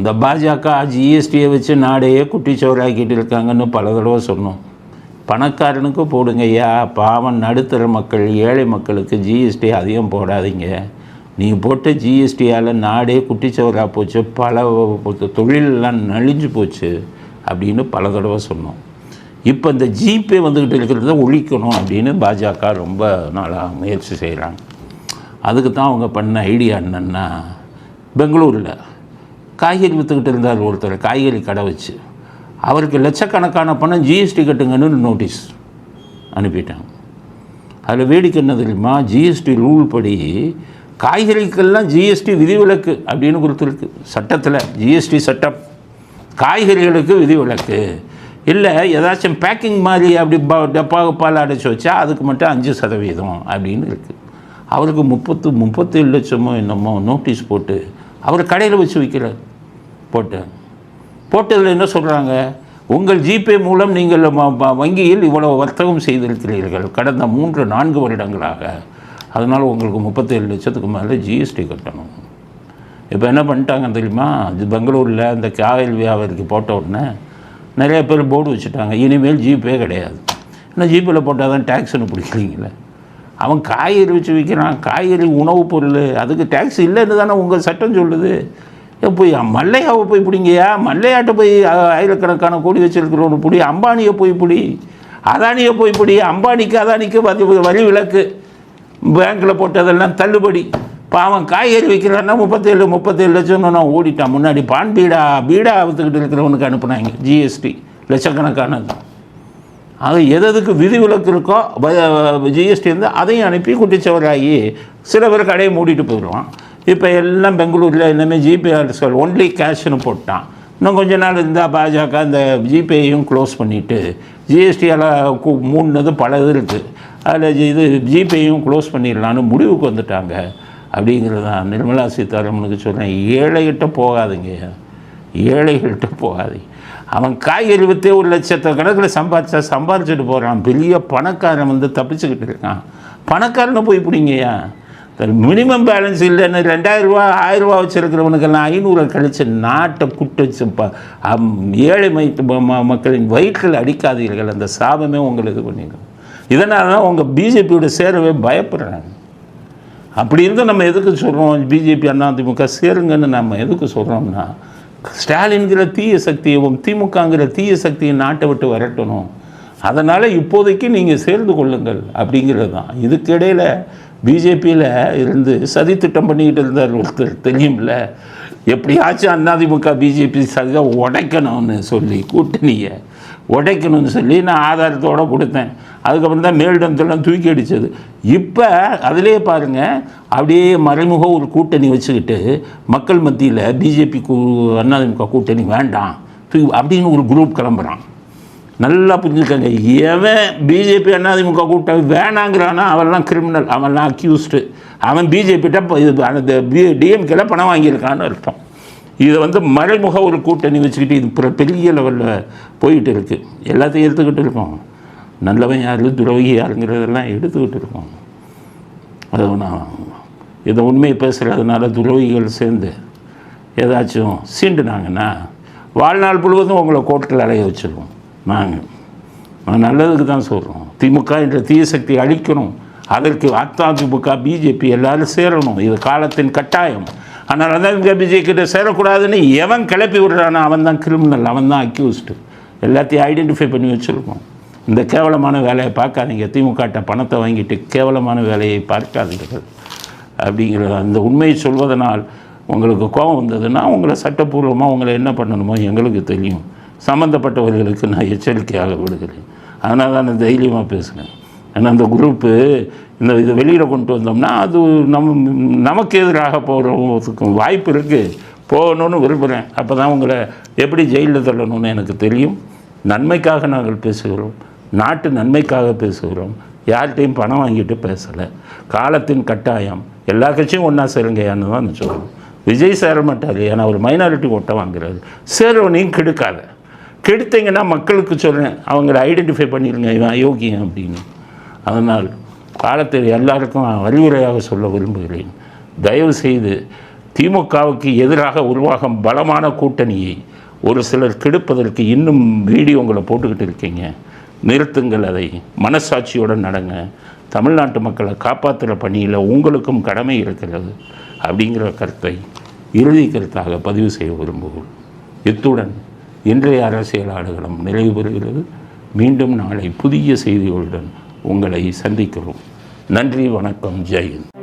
இந்த பாஜக ஜிஎஸ்டியை வச்சு நாடையே குட்டிச்சோறாக்கிட்டு இருக்காங்கன்னு பல தடவை சொன்னோம். பணக்காரனுக்கு போடுங்க ஐயா. பாவம் நடுத்தர மக்கள் ஏழை மக்களுக்கு ஜிஎஸ்டி அதிகம் போடாதீங்க. நீங்கள் போட்ட ஜிஎஸ்டியால் நாடே குட்டிச்சவராக போச்சு பல தொழிலெல்லாம் நலிஞ்சு போச்சு அப்படின்னு பல தடவை சொன்னோம். இப்போ இந்த ஜிபே வந்துக்கிட்டு இருக்கிறத ஒழிக்கணும் அப்படின்னு பாஜக ரொம்ப நாளாக முயற்சி செய்கிறாங்க அதுக்கு தான் அவங்க பண்ண ஐடியா என்னென்னா பெங்களூரில் காய்கறி விற்றுக்கிட்டு இருந்தார் ஒருத்தர் காய்கறி கடை வச்சு. அவருக்கு லட்சக்கணக்கான பணம் ஜிஎஸ்டி கட்டுங்கன்னு நோட்டீஸ் அனுப்பிட்டாங்க. அதில் வேடிக்கை என்ன தெரியுமா? ஜிஎஸ்டி ரூல் படி காய்கறிக்கெல்லாம் ஜிஎஸ்டி விதிவிலக்கு அப்படின்னு கொடுத்துருக்கு. சட்டத்தில் ஜிஎஸ்டி சட்டம். காய்கறிகளுக்கு விதிவிலக்கு. இல்லை ஏதாச்சும் பேக்கிங் மாதிரி அப்படி ப டப்பா பால் அடைச்சி வச்சா அதுக்கு மட்டும் அஞ்சு சதவீதம் அப்படின்னு இருக்குது அவருக்கு முப்பத்து முப்பத்தேழு லட்சமோ என்னமோ நோட்டீஸ் போட்டு அவர் கடையில் வச்சு விற்கிறார் போட்டேன் போட்டதில் என்ன சொல்கிறாங்க உங்கள் ஜிபே மூலம் நீங்கள் வங்கியில் இவ்வளவு வர்த்தகம் செய்திருக்கிறீர்கள். கடந்த மூன்று நான்கு வருடங்களாக. அதனால் உங்களுக்கு முப்பத்தேழு லட்சத்துக்கு மேலே ஜிஎஸ்டி கட்டணும். இப்போ என்ன பண்ணிட்டாங்க தெரியுமா? இது பெங்களூரில் இந்த காயல் வியாபாரிக்கு போட்ட உடனே நிறைய பேர் போர்டு வச்சுட்டாங்க. இனிமேல் ஜிபே கிடையாது. ஏன்னா ஜிபேயில் போட்டால் தான் டேக்ஸ்னு பிடிக்கிறீங்களே? அவன் காய்கறி வச்சு விற்கிறான் காய்கறி உணவுப் பொருள். அதுக்கு டேக்ஸ் இல்லைன்னு தானே உங்கள் சட்டம் சொல்லுது. போய் மல்லையாவை போய் பிடிங்கயா மல்லையாட்ட போய் ஆயிரக்கணக்கான கோடி வச்சிருக்கிறவனு பிடி அம்பானியை போய் பிடி. அதானியை போய் பிடி. அம்பானிக்கு அதானிக்கு வரி வரி விலக்கு. பேங்க்கில் போட்டதெல்லாம் தள்ளுபடி. பாவன் காய்கறி விற்கிறான்னா முப்பத்தேழு முப்பத்தேழு லட்சம்னு நான் ஓடிட்டான் முன்னாடி பான் பீடா பீடா விற்றுக்கிட்டு இருக்கிறவனுக்கு அனுப்புனாங்க ஜிஎஸ்டி லட்சக்கணக்கானது. அது எதுக்கு விதிவிலக்கு இருக்கோ ஜிஎஸ்டி வந்து அதையும் அனுப்பி குட்டிச்சவராகி சில பேர் கடையை மூடிட்டு போயிடுவான். இப்போ எல்லாம் பெங்களூரில் எல்லாமே ஜிபே சொல் ஒன்லி கேஷ்னு போட்டான். இன்னும் கொஞ்ச நாள் இருந்தால் பாஜக இந்த ஜிபேயையும் க்ளோஸ் பண்ணிவிட்டு ஜிஎஸ்டியால் மூணுனது பல இது இருக்குது அதில் இது ஜிபேயும் க்ளோஸ் பண்ணிடலான்னு முடிவுக்கு வந்துட்டாங்க. அப்படிங்கிறது தான் நிர்மலா சீதாராமனுக்கு சொல்கிறேன் ஏழைகிட்ட போகாதுங்க. ஏழைகள்கிட்ட போகாதீங்க. அவன் காய்கறி விற்று ஒரு லட்சத்தை கணக்கில் சம்பாதிச்சா சம்பாதிச்சுட்டு போகிறான் பெரிய பணக்காரன் வந்து தப்பிச்சுக்கிட்டு இருக்கான். பணக்காரனை போய் பிடிங்கய்யா? மினிமம் பேலன்ஸ் இல்லைன்னு ரெண்டாயிரம் ரூபா ஆயிரம் ரூபா வச்சுருக்கிறவனுக்கெல்லாம் ஐநூறு கழிச்சு நாட்டை குட்டு வச்சு அம், ஏழை மை- ம- ம- மக்களின் வயிற்றில் அடிக்காதீர்கள். அந்த சாபமே உங்களுக்கு பண்ணிடும் இதனால தான் உங்கள் பிஜேபியோட சேரவே பயப்படுறாங்க. அப்படி இருந்து நம்ம எதுக்கு சொல்கிறோம் பிஜேபி அதிமுக சேருங்கன்னு நம்ம எதுக்கு சொல்கிறோம்னா ஸ்டாலின்கிற தீய சக்தியும் திமுகங்கிற தீய சக்தியை நாட்டை விட்டு விரட்டணும். அதனால் இப்போதைக்கு நீங்கள் சேர்ந்து கொள்ளுங்கள் அப்படிங்கிறது தான். இதுக்கிடையில் பிஜேபியில் இருந்து சதி திட்டம் பண்ணிக்கிட்டு இருந்தார் ஒருத்தர் தெரியும்ல எப்படியாச்சும் அண்ணாதிமுக பிஜேபி சதியை உடைக்கணும்னு சொல்லி கூட்டணியை உடைக்கணும்னு சொல்லி நான் ஆதாரத்தோடு கொடுத்தேன். அதுக்கப்புறம் தான் மேலிடத்தெல்லாம் தூக்கி அடித்தது இப்போ அதிலே பாருங்கள் அப்படியே மறைமுக ஒரு கூட்டணி வச்சுக்கிட்டு மக்கள் மத்தியில் பிஜேபி கூ அதிமுக கூட்டணி வேண்டாம் தூக்கி அப்படின்னு ஒரு குரூப் கிளம்புறான். நல்லா புரிஞ்சுக்கங்க. எவன் பிஜேபி அதிமுக கூட்டம் வேணாங்கிறானா அவன்லாம் கிரிமினல் அவன்லாம் அக்யூஸ்டு அவன் பிஜேபிகிட்ட இது அந்த டிஎம்கேல பணம் வாங்கியிருக்கான்னு அர்த்தம். இதை வந்து மறைமுக ஒரு கூட்டணி வச்சுக்கிட்டு இது பெரிய லெவலில் போயிட்டு இருக்குது எல்லாத்தையும் எடுத்துக்கிட்டு இருக்கோம். நல்லவன் யாரு துரோகி யாருங்கிறதெல்லாம் எடுத்துக்கிட்டு இருக்கோம். அது நான் இதை உண்மையை பேசுகிறதுனால துரோகிகள் சேர்ந்து ஏதாச்சும் சீண்டுனாங்கன்னா வாழ்நாள் முழுவதும் உங்களை கோர்ட்டில் அலைய வச்சிருவோம். நாங்கள் நான் நல்லதுக்கு தான் சொல்கிறோம் திமுக என்ற தீய சக்தி அழிக்கணும். அதற்கு அதிமுக பிஜேபி எல்லாரும் சேரணும். இது காலத்தின் கட்டாயம். ஆனால் அதிமுக பிஜேபி கிட்ட சேரக்கூடாதுன்னு எவன் கிளப்பி விடுறானோ அவன் தான் கிரிமினல் அவன் தான் அக்யூஸ்டு எல்லாத்தையும் ஐடென்டிஃபை பண்ணி வச்சுருக்கோம். இந்த கேவலமான வேலையை பார்க்காதீங்க. திமுகட்ட பணத்தை வாங்கிட்டு கேவலமான வேலையை பார்க்காதீர்கள். அப்படிங்கிற அந்த உண்மையை சொல்வதனால் உங்களுக்கு கோபம் வந்ததுன்னா உங்களை சட்டப்பூர்வமாக உங்களை என்ன பண்ணணுமோ எங்களுக்கு தெரியும். சம்மந்தப்பட்டவர்களுக்கு நான் எச்சரிக்கையாக விடுகிறேன். அதனால் தான் நான் தைரியமாக பேசுகிறேன் ஏன்னா அந்த குரூப்பு இந்த இதை வெளியில் கொண்டு வந்தோம்னா அது நம்ம நமக்கு எதிராக போகிறவங்களுக்கும் வாய்ப்பு இருக்குது போகணும்னு விரும்புகிறேன் அப்போ தான் உங்களை எப்படி ஜெயிலில் தள்ளணும்னு எனக்கு தெரியும். நன்மைக்காக நாங்கள் பேசுகிறோம். நாட்டு நன்மைக்காக பேசுகிறோம். யார்கிட்டையும் பணம் வாங்கிட்டு பேசலை. காலத்தின் கட்டாயம். எல்லா கட்சியும் ஒன்றா சேருங்கயான்னு தான் நான் விஜய் சேர மாட்டார். ஏன்னா ஒரு மைனாரிட்டி ஓட்டை வாங்குறாரு. சேரவனையும் கெடுக்காத. கெடுத்தீங்கன்னா மக்களுக்கு சொல்கிறேன் அவங்கள ஐடென்டிஃபை பண்ணிடுங்க இவன் அயோக்கியம் அப்படின்னு. அதனால் காலத்தில் எல்லாருக்கும் அறிவுரையாக சொல்ல விரும்புகிறேன். தயவு செய்து திமுகவுக்கு எதிராக உருவாகும் பலமான கூட்டணியை ஒரு சிலர் கெடுப்பதற்கு இன்னும் வீடியோங்களை போட்டுக்கிட்டு இருக்கீங்க. நிறுத்துங்கள் அதை. மனசாட்சியுடன் நடங்க. தமிழ்நாட்டு மக்களை காப்பாற்றுகிற பணியில் உங்களுக்கும் கடமை இருக்கிறது அப்படிங்கிற கருத்தை இறுதி கருத்தாக பதிவு செய்ய விரும்புகிறோம். இத்துடன் இன்றைய அரசியல் ஆடுகளம் நிறைவு பெறுகிறது. மீண்டும் நாளை புதிய செய்திகளுடன் உங்களை சந்திக்கிறோம். நன்றி வணக்கம் ஜெயந்த்